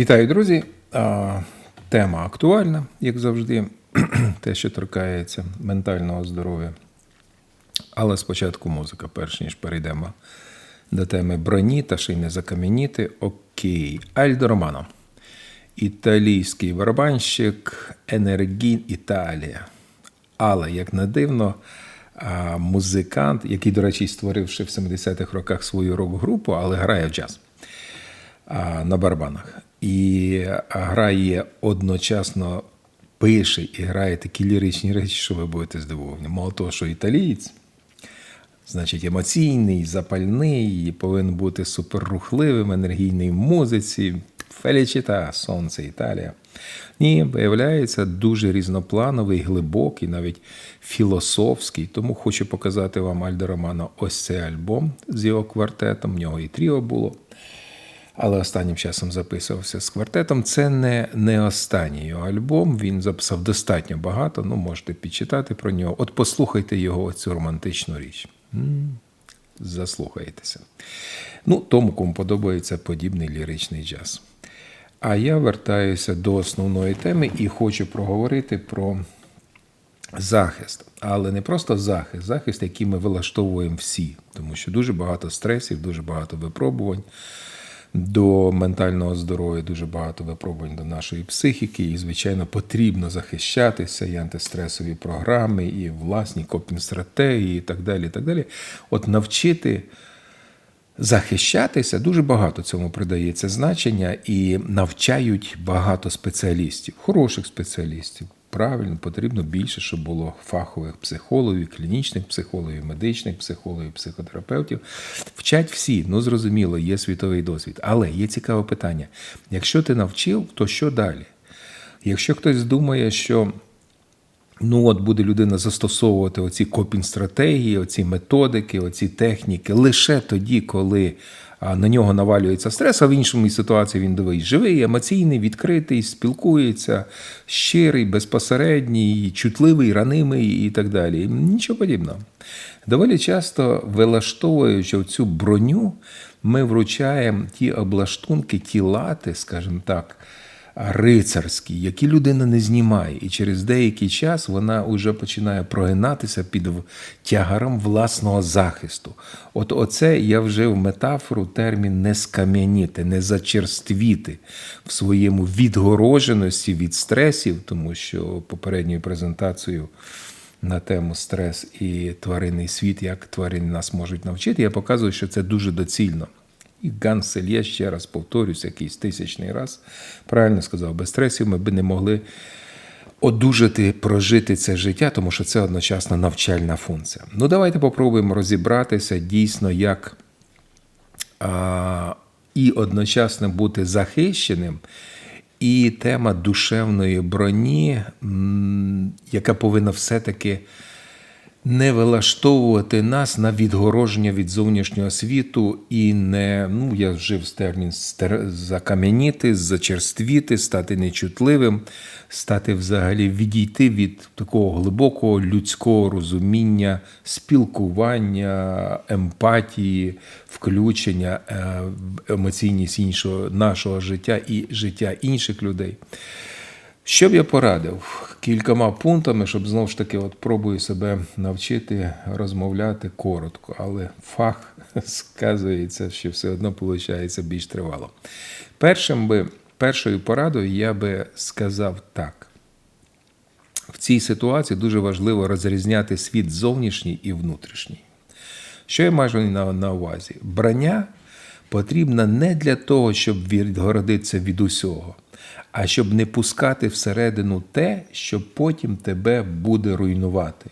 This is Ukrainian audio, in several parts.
Вітаю, друзі! Тема актуальна, як завжди, те, що торкається ментального здоров'я. Але спочатку музика, перш ніж перейдемо до теми броні та ще не закам'яніти. Окей. Альдо Романо. Італійський барабанщик Енергін Італія. Але, як не дивно, музикант, який, до речі, створив ще в 70-х роках свою рок-групу, але грає в джаз на барабанах. І грає одночасно пише і грає такі ліричні речі, що ви будете здивовані. Мало того, що італієць, значить, емоційний, запальний, повинен бути суперрухливим, енергійний в музиці. Фелічіта, сонце, Італія. Ні, виявляється, дуже різноплановий, глибокий, навіть філософський. Тому хочу показати вам Альдо Романо ось цей альбом з його квартетом. В нього і тріо було але останнім часом записувався з квартетом. Це не не останній його альбом. Він записав достатньо багато. Ну, можете підчитати про нього. От послухайте його цю романтичну річ. М-м, заслухаєтеся. Ну, тому, кому подобається подібний ліричний джаз. А я вертаюся до основної теми і хочу проговорити про захист. Але не просто захист, захист, який ми вилаштовуємо всі, тому що дуже багато стресів, дуже багато випробувань до ментального здоров'я, дуже багато випробувань до нашої психіки, і, звичайно, потрібно захищатися, і антистресові програми, і власні копінг-стратегії, і так далі. і так далі. От навчити. Захищатися дуже багато цьому придається значення і навчають багато спеціалістів, хороших спеціалістів, правильно, потрібно більше, щоб було фахових психологів, клінічних психологів, медичних психологів, психотерапевтів. Вчать всі, ну зрозуміло, є світовий досвід. Але є цікаве питання: якщо ти навчив, то що далі? Якщо хтось думає, що ну от буде людина застосовувати оці копінг-стратегії, оці методики, оці техніки лише тоді, коли на нього навалюється стрес, а в іншому ситуації він дивись, живий, емоційний, відкритий, спілкується, щирий, безпосередній, чутливий, ранимий і так далі. Нічого подібного. Доволі часто, вилаштовуючи цю броню, ми вручаємо ті облаштунки, ті лати, скажімо так рицарські, які людина не знімає, і через деякий час вона вже починає прогинатися під тягаром власного захисту. От оце я вжив метафору, термін не скам'яніти, не зачерствіти в своєму відгороженості від стресів, тому що попередньою презентацією. На тему стрес і тваринний світ, як тварини нас можуть навчити, я показую, що це дуже доцільно. І Гансель, я ще раз повторюсь, якийсь тисячний раз, правильно сказав, без стресів ми б не могли одужати, прожити це життя, тому що це одночасно навчальна функція. Ну, давайте попробуємо розібратися дійсно, як а, і одночасно бути захищеним. І тема душевної броні, яка повинна все-таки не вилаштовувати нас на відгороження від зовнішнього світу і не, ну я вжив термін закам'яніти, зачерствіти, стати нечутливим, стати взагалі відійти від такого глибокого людського розуміння, спілкування, емпатії, включення, е, емоційність іншого нашого життя і життя інших людей. Що б я порадив? Кількома пунктами, щоб знову ж таки от пробую себе навчити розмовляти коротко, але фах сказується, що все одно виходить більш тривало. Першим би, Першою порадою я би сказав так. В цій ситуації дуже важливо розрізняти світ зовнішній і внутрішній. Що я маю на, на увазі? Брання потрібна не для того, щоб відгородитися від усього а щоб не пускати всередину те, що потім тебе буде руйнувати.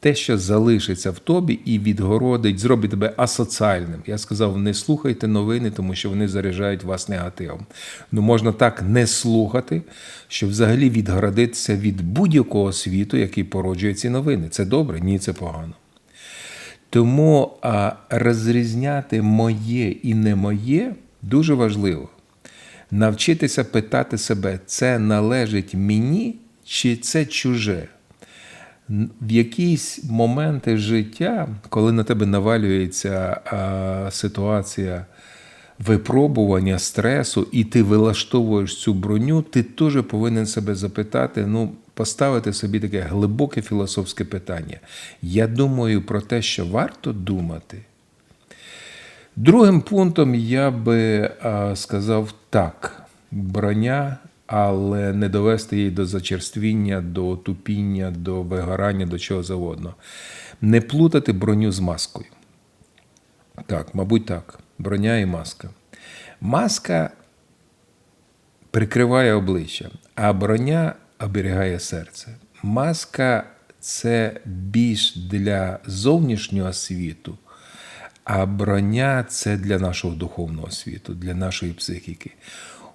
Те, що залишиться в тобі і відгородить, зробить тебе асоціальним. Я сказав, не слухайте новини, тому що вони заряджають вас негативом. Ну можна так не слухати, щоб взагалі відгородитися від будь-якого світу, який породжує ці новини. Це добре, ні, це погано. Тому а, розрізняти моє і не моє дуже важливо навчитися питати себе, це належить мені чи це чуже. В якісь моменти життя, коли на тебе навалюється а, ситуація випробування стресу, і ти вилаштовуєш цю броню, ти теж повинен себе запитати, ну, поставити собі таке глибоке філософське питання. Я думаю про те, що варто думати. Другим пунктом я би сказав так: броня, але не довести її до зачерствіння, до тупіння, до вигорання, до чого завгодно. Не плутати броню з маскою. Так, мабуть, так. Броня і маска. Маска прикриває обличчя, а броня оберігає серце. Маска це більш для зовнішнього світу, а броня це для нашого духовного світу, для нашої психіки.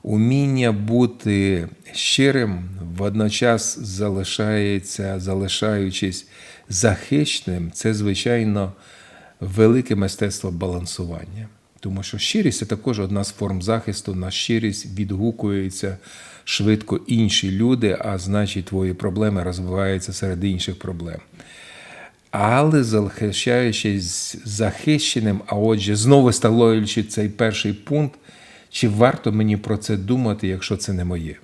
Уміння бути щирим водночас залишається, залишаючись захищеним, це, звичайно, велике мистецтво балансування. Тому що щирість це також одна з форм захисту. На щирість відгукуються швидко інші люди, а значить, твої проблеми розвиваються серед інших проблем. Але залишаючись захищеним, а отже, знову встановлюючи цей перший пункт, чи варто мені про це думати, якщо це не моє?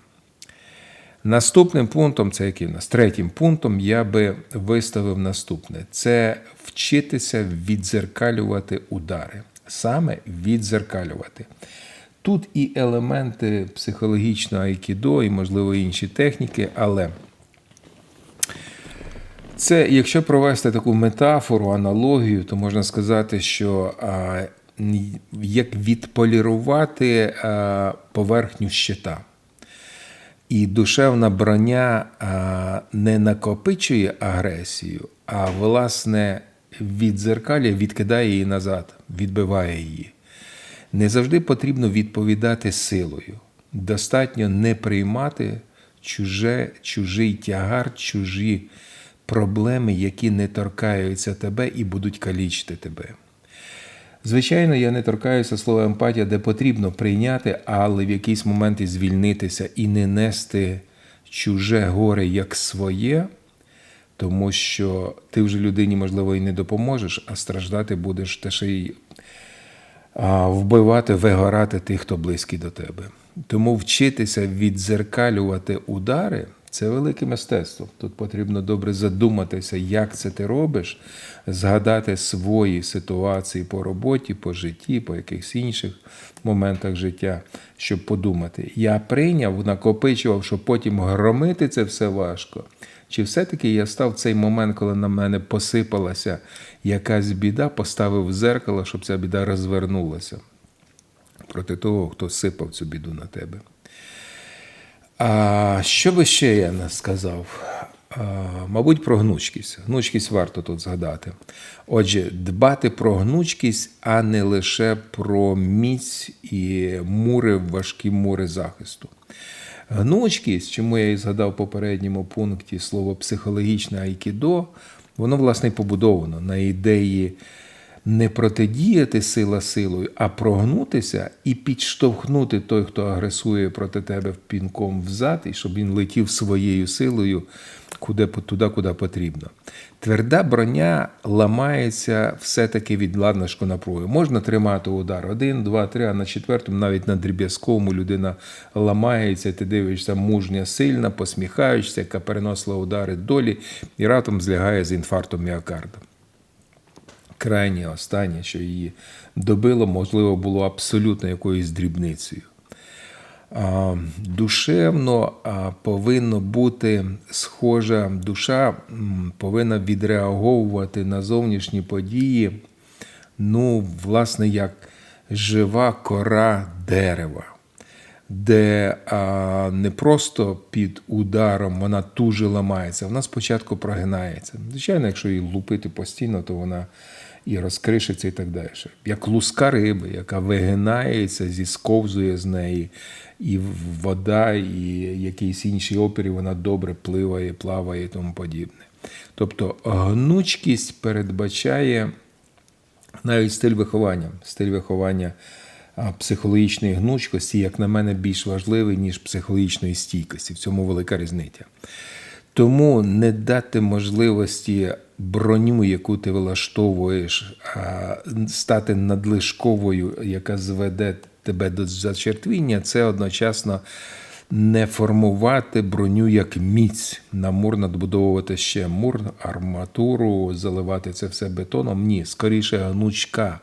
Наступним пунктом, це який у нас? Третім пунктом я би виставив наступне: це вчитися відзеркалювати удари. Саме відзеркалювати. Тут і елементи психологічного айкідо, і, можливо, інші техніки, але це, якщо провести таку метафору, аналогію, то можна сказати, що як відполірувати поверхню щита. І душевна броня не накопичує агресію, а власне відзеркалює, відкидає її назад, відбиває її. Не завжди потрібно відповідати силою. Достатньо не приймати чуже, чужий тягар, чужі проблеми, які не торкаються тебе і будуть калічити тебе. Звичайно, я не торкаюся слова емпатія, де потрібно прийняти, але в якийсь момент і звільнитися і не нести чуже горе як своє, тому що ти вже людині, можливо, і не допоможеш, а страждати будеш те ще й вбивати, вигорати тих, хто близький до тебе. Тому вчитися відзеркалювати удари це велике мистецтво. Тут потрібно добре задуматися, як це ти робиш, згадати свої ситуації по роботі, по житті, по якихось інших моментах життя, щоб подумати. Я прийняв, накопичував, що потім громити це все важко. Чи все-таки я став в цей момент, коли на мене посипалася якась біда, поставив зеркало, щоб ця біда розвернулася проти того, хто сипав цю біду на тебе. А що би ще я не сказав? Мабуть, про гнучкість. Гнучкість варто тут згадати. Отже, дбати про гнучкість, а не лише про міць і мури, важкі мури захисту. Гнучкість, чому я і згадав в попередньому пункті слово психологічне айкідо, воно, власне, побудовано на ідеї не протидіяти сила силою, а прогнутися і підштовхнути той, хто агресує проти тебе пінком взад, і щоб він летів своєю силою куди, туди, куди потрібно. Тверда броня ламається все-таки від ладнашку напруги. Можна тримати удар один, два, три, а на четвертому, навіть на дріб'язковому людина ламається, ти дивишся мужня, сильна, посміхаєшся, яка переносила удари долі і раптом злягає з інфарктом міокарда крайнє останнє, що її добило, можливо, було абсолютно якоюсь дрібницею. Душевно повинно бути схожа душа, повинна відреаговувати на зовнішні події, ну, власне, як жива кора дерева, де а, не просто під ударом вона дуже ламається, вона спочатку прогинається. Звичайно, якщо її лупити постійно, то вона і розкришиться, і так далі. Як луска риби, яка вигинається, зісковзує з неї, і вода, і якийсь інший опір, і вона добре пливає, плаває і тому подібне. Тобто гнучкість передбачає навіть стиль виховання, стиль виховання психологічної гнучкості, як на мене, більш важливий, ніж психологічної стійкості. В цьому велика різниця. Тому не дати можливості броню, яку ти влаштовуєш, стати надлишковою, яка зведе тебе до зачерствіння, це одночасно не формувати броню як міць, на мур надбудовувати ще мур, арматуру, заливати це все бетоном. Ні, скоріше гнучка,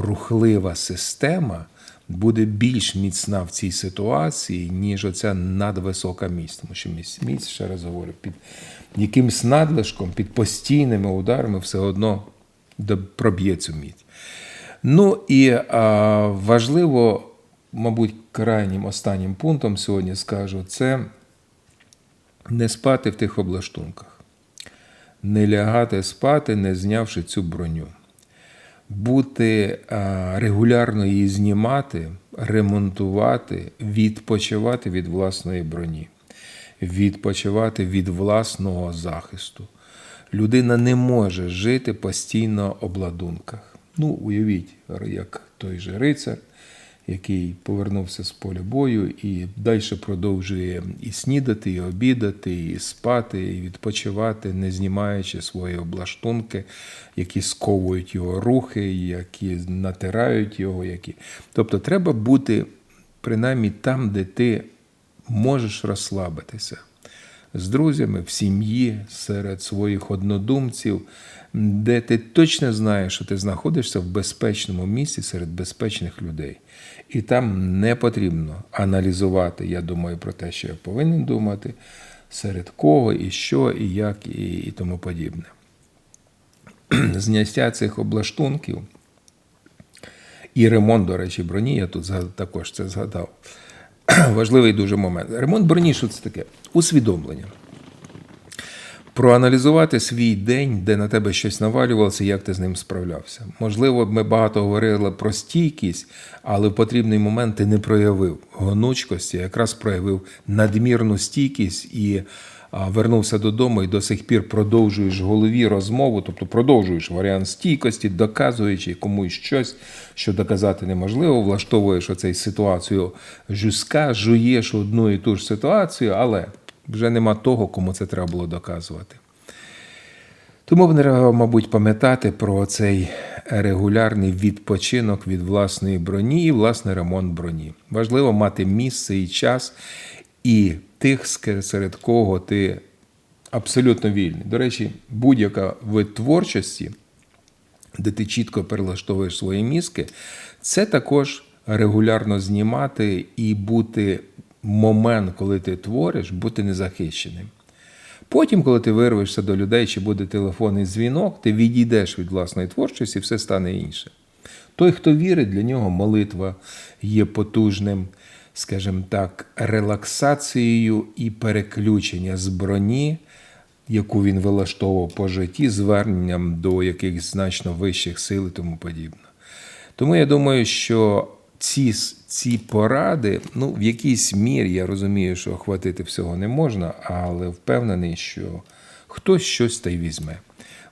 рухлива система буде більш міцна в цій ситуації, ніж оця надвисока міць. Тому що міць, міць, ще раз говорю, під якимсь надлишком, під постійними ударами все одно проб'є цю міць. Ну і а, важливо, мабуть, крайнім останнім пунктом сьогодні скажу, це не спати в тих облаштунках, не лягати спати, не знявши цю броню. Бути а, регулярно її знімати, ремонтувати, відпочивати від власної броні, відпочивати від власного захисту. Людина не може жити постійно в обладунках. Ну, уявіть, як той же рицар, який повернувся з поля бою і далі продовжує і снідати, і обідати, і спати, і відпочивати, не знімаючи свої облаштунки, які сковують його рухи, які натирають його. Які... Тобто треба бути принаймні там, де ти можеш розслабитися з друзями, в сім'ї, серед своїх однодумців, де ти точно знаєш, що ти знаходишся в безпечному місці серед безпечних людей. І там не потрібно аналізувати, я думаю, про те, що я повинен думати, серед кого, і що, і як, і, і тому подібне. Зняття цих облаштунків і ремонт, до речі, броні, я тут також це згадав. Важливий дуже момент. Ремонт броні, що це таке? Усвідомлення. Проаналізувати свій день, де на тебе щось навалювалося, як ти з ним справлявся. Можливо, ми багато говорили про стійкість, але в потрібний момент ти не проявив гонучкості, якраз проявив надмірну стійкість і вернувся додому і до сих пір продовжуєш в голові розмову, тобто продовжуєш варіант стійкості, доказуючи комусь щось, що доказати неможливо, влаштовуєш оцей ситуацію жуска, жуєш одну і ту ж ситуацію, але вже нема того, кому це треба було доказувати. Тому треба, мабуть, пам'ятати про цей регулярний відпочинок від власної броні і власний ремонт броні. Важливо мати місце і час, і тих, серед кого ти абсолютно вільний. До речі, будь-яка вид творчості, де ти чітко перелаштовуєш свої мізки, це також регулярно знімати і бути момент, коли ти твориш, бути незахищеним. Потім, коли ти вирвешся до людей, чи буде телефонний дзвінок, ти відійдеш від власної творчості, і все стане інше. Той, хто вірить, для нього молитва є потужним, скажімо так, релаксацією і переключення з броні, яку він вилаштовував по житті, зверненням до якихось значно вищих сил і тому подібне. Тому я думаю, що ці, ці поради, ну, в якійсь мірі я розумію, що охватити всього не можна, але впевнений, що хтось щось та й візьме.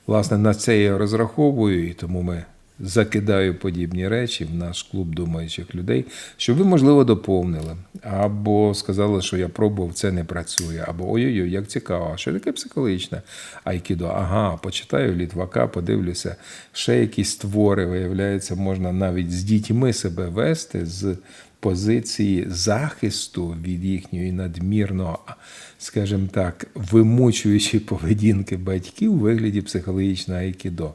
Власне, на це я розраховую, і тому ми закидаю подібні речі в наш клуб думаючих людей, щоб ви, можливо, доповнили, або сказали, що я пробував, це не працює, або ой-ой-ой, як цікаво, що таке психологічне? Айкідо? Ага, почитаю літвака, подивлюся, ще якісь твори, виявляється, можна навіть з дітьми себе вести з позиції захисту від їхньої надмірно, скажімо так, вимучуючої поведінки батьків у вигляді психологічного айкідо.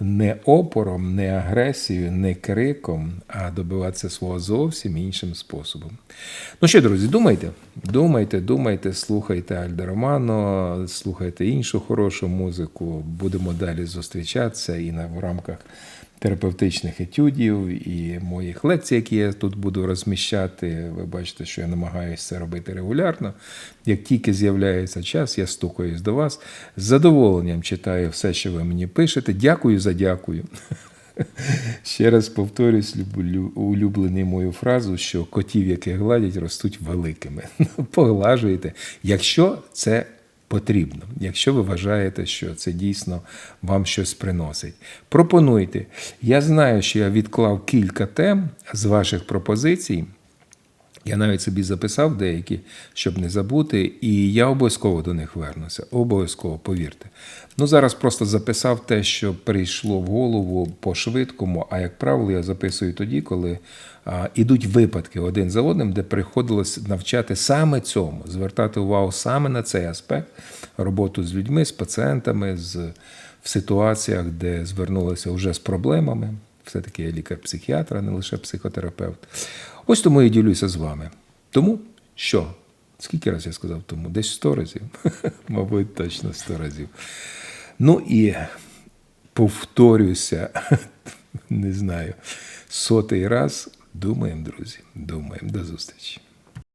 Не опором, не агресією, не криком, а добиватися свого зовсім іншим способом. Ну що, друзі, думайте, думайте, думайте, слухайте Альдеромано, слухайте іншу хорошу музику. Будемо далі зустрічатися і на в рамках терапевтичних етюдів і моїх лекцій, які я тут буду розміщати. Ви бачите, що я намагаюся це робити регулярно. Як тільки з'являється час, я стукаюсь до вас. З задоволенням читаю все, що ви мені пишете. Дякую за дякую. Ще раз повторюсь, люблю улюблений мою фразу, що котів, яких гладять, ростуть великими. Поглажуєте, якщо це потрібно, якщо ви вважаєте, що це дійсно вам щось приносить. Пропонуйте. Я знаю, що я відклав кілька тем з ваших пропозицій. Я навіть собі записав деякі, щоб не забути, і я обов'язково до них вернуся. Обов'язково, повірте. Ну зараз просто записав те, що прийшло в голову по швидкому. А як правило, я записую тоді, коли ідуть випадки один за одним, де приходилось навчати саме цьому, звертати увагу саме на цей аспект роботу з людьми, з пацієнтами, з в ситуаціях, де звернулися вже з проблемами. Все-таки я лікар-психіатр, а не лише психотерапевт. Ось тому я ділюся з вами. Тому що? Скільки разів я сказав тому? Десь 100 разів. Мабуть, точно 100 разів. Ну і повторюся, не знаю, сотий раз. Думаємо, друзі. Думаємо. До зустрічі.